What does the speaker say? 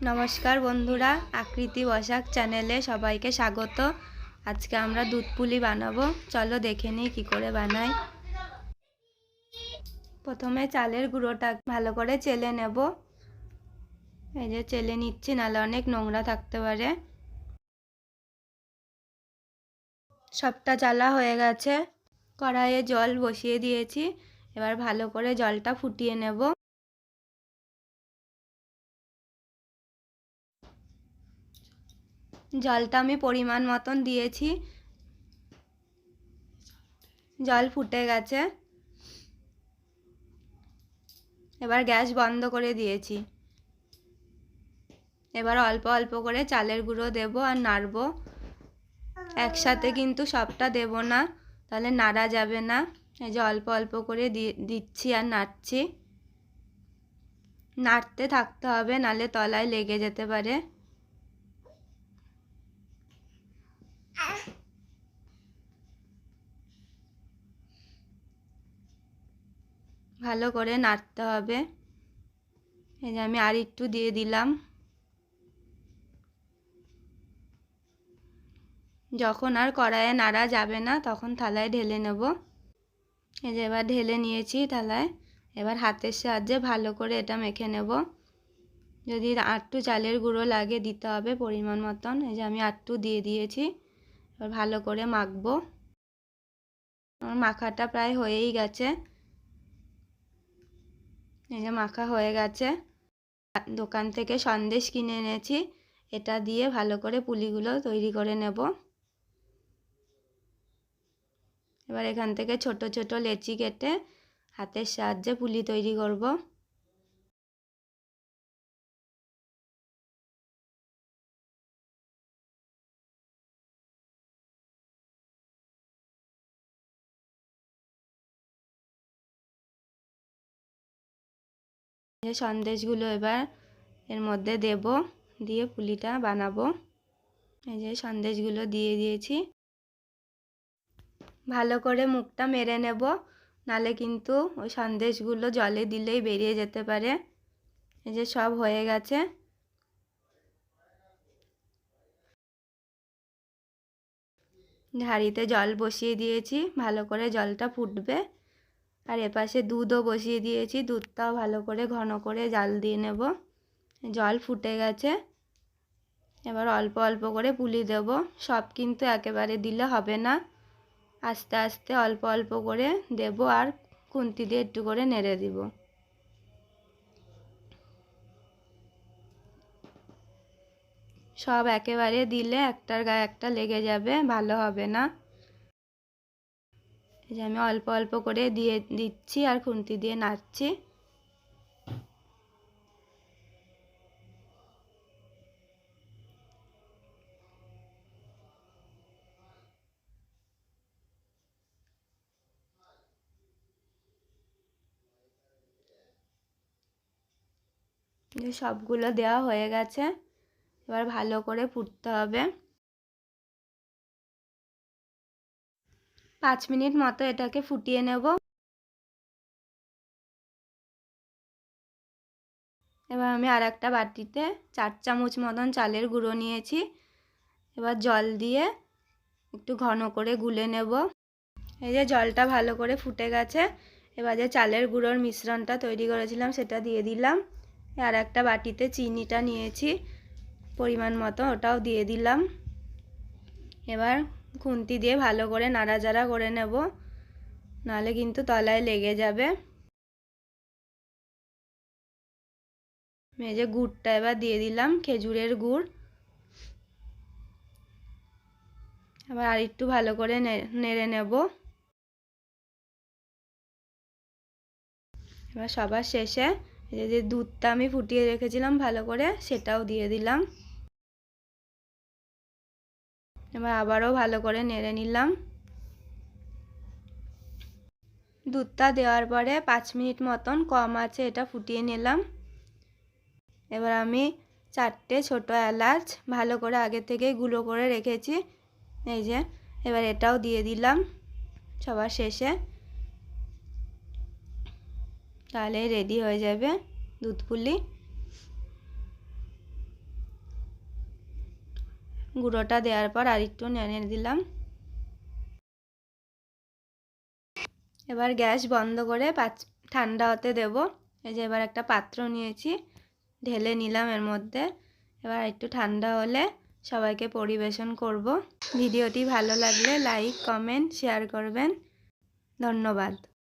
নমস্কার বন্ধুরা, আকৃতি বসাক চ্যানেলে সবাইকে স্বাগত। আজকে আমরা দুধ পুলি বানাবো। চলো দেখে নিই কী করে বানাই। প্রথমে চালের গুঁড়োটা ভালো করে চেলে নেব। এই যে চেলে নিচ্ছি, নাহলে অনেক নোংরা থাকতে পারে। সবটা চালা হয়ে গেছে। কড়াইয়ে জল বসিয়ে দিয়েছি। এবার ভালো করে জলটা ফুটিয়ে নেব। জলটা আমি পরিমাণ মতন দিয়েছি। জল ফুটে গেছে। এবার গ্যাস বন্ধ করে দিয়েছি। এবার অল্প অল্প করে চালের গুঁড়ো দেব আর নাড়বো। একসাথে কিন্তু সবটা দেব না, তাহলে নাড়া যাবে না। এই যে অল্প অল্প করে দিচ্ছি আর নাড়ছি। নাড়তে থাকতে হবে, নালে তলায় লেগে যেতে পারে। ভালো করে নাড়তে হবে। এই যে আমি আর একটু দিয়ে দিলাম। যখন আর কড়াইয়ে নাড়া যাবে না, তখন থালায় ঢেলে নেব। এই যে এবার ঢেলে নিয়েছি থালায়। এবার হাতের সাহায্যে ভালো করে এটা মেখে নেব। যদি আটটু চালের গুঁড়ো লাগে দিতে হবে পরিমাণ মতন। এই যে আমি আটটু দিয়ে দিয়েছি। এবার ভালো করে মাখবো। আমার মাখাটা প্রায় হয়েই গেছে। এই যে মাখা হয়ে গেছে। দোকান থেকে সন্দেশ কিনে এনেছি। এটা দিয়ে ভালো করে পুলিগুলো তৈরি করে নেব। এবার এখান থেকে ছোট ছোট লেচি কেটে হাতের সাহায্যে পুলি তৈরি করব। সন্দেশগুলো এবার এর মধ্যে দেব, দিয়ে পুলিটা বানাবো। এই যে সন্দেশগুলো দিয়ে দিয়েছি। ভালো করে মুখটা মেরে নেব, নালে কিন্তু ওই সন্দেশগুলো জলে দিলেই বেরিয়ে যেতে পারে। এই যে সব হয়ে গেছে। হাঁড়িতে জল বসিয়ে দিয়েছি, ভালো করে জলটা ফুটবে। আর এপাশে দুধও বসিয়ে দিয়েছি। দুধটাও ভালো করে ঘন করে জাল দিয়ে নেব। জল ফুটে গেছে। এবার অল্প অল্প করে পুলি দেব। সব কিন্তু একেবারে দিলে হবে না। আস্তে আস্তে অল্প অল্প করে দেব আর খুন্তি দিয়ে একটু করে নেড়ে দিব। সব একেবারে দিলে একটার গায়ে একটা লেগে যাবে, ভালো হবে না। যে আমি অল্প অল্প করে দিয়ে দিচ্ছি আর খুন্তি দিয়ে নাড়ছি। সবগুলো দেওয়া হয়ে গেছে। এবার ভালো করে ফুটতে হবে। পাঁচ মিনিট মতো এটাকে ফুটিয়ে নেব। এবার আমি আর একটা বাটিতে চার চামচ মতন চালের গুঁড়ো নিয়েছি। এবার জল দিয়ে একটু ঘন করে গুলে নেব। এই যে জলটা ভালো করে ফুটে গেছে, এবার যে চালের গুঁড়োর মিশ্রণটা তৈরি করেছিলাম সেটা দিয়ে দিলাম। আর একটা বাটিতে চিনিটা নিয়েছি, পরিমাণ মতো ওটাও দিয়ে দিলাম। এবার খুন্তি দিয়ে ভালো করে নাড়াচাড়া করে নেব। নাহলে কিন্তু তলায় লেগে যাবে। মেজে গুড়টা এবার দিয়ে দিলাম, খেজুরের গুড়। এবার আর একটু ভালো করে নেড়ে নেব। এবার সবার শেষে যে দুধটা আমি ফুটিয়ে রেখেছিলাম ভালো করে, সেটাও দিয়ে দিলাম। এবার আবারও ভালো করে নেড়ে নিলাম। দুধটা দেওয়ার পরে পাঁচ মিনিট মতন কম আছে এটা ফুটিয়ে নিলাম। এবার আমি চারটে ছোট এলাচ ভালো করে আগে থেকেই গুঁড়ো করে রেখেছি। এই যে, এবার এটাও দিয়ে দিলাম সবার শেষে। তাহলে রেডি হয়ে যাবে দুধ পুলি। গুঁড়োটা দেওয়ার পর আর একটু নেড়ে দিলাম। এবার গ্যাস বন্ধ করে পাঁচ ঠান্ডা হতে দেব। এই যে এবার একটা পাত্র নিয়েছি, ঢেলে নিলাম এর মধ্যে। এবার একটু ঠান্ডা হলে সবাইকে পরিবেশন করব। ভিডিওটি ভালো লাগলে লাইক, কমেন্ট, শেয়ার করবেন। ধন্যবাদ।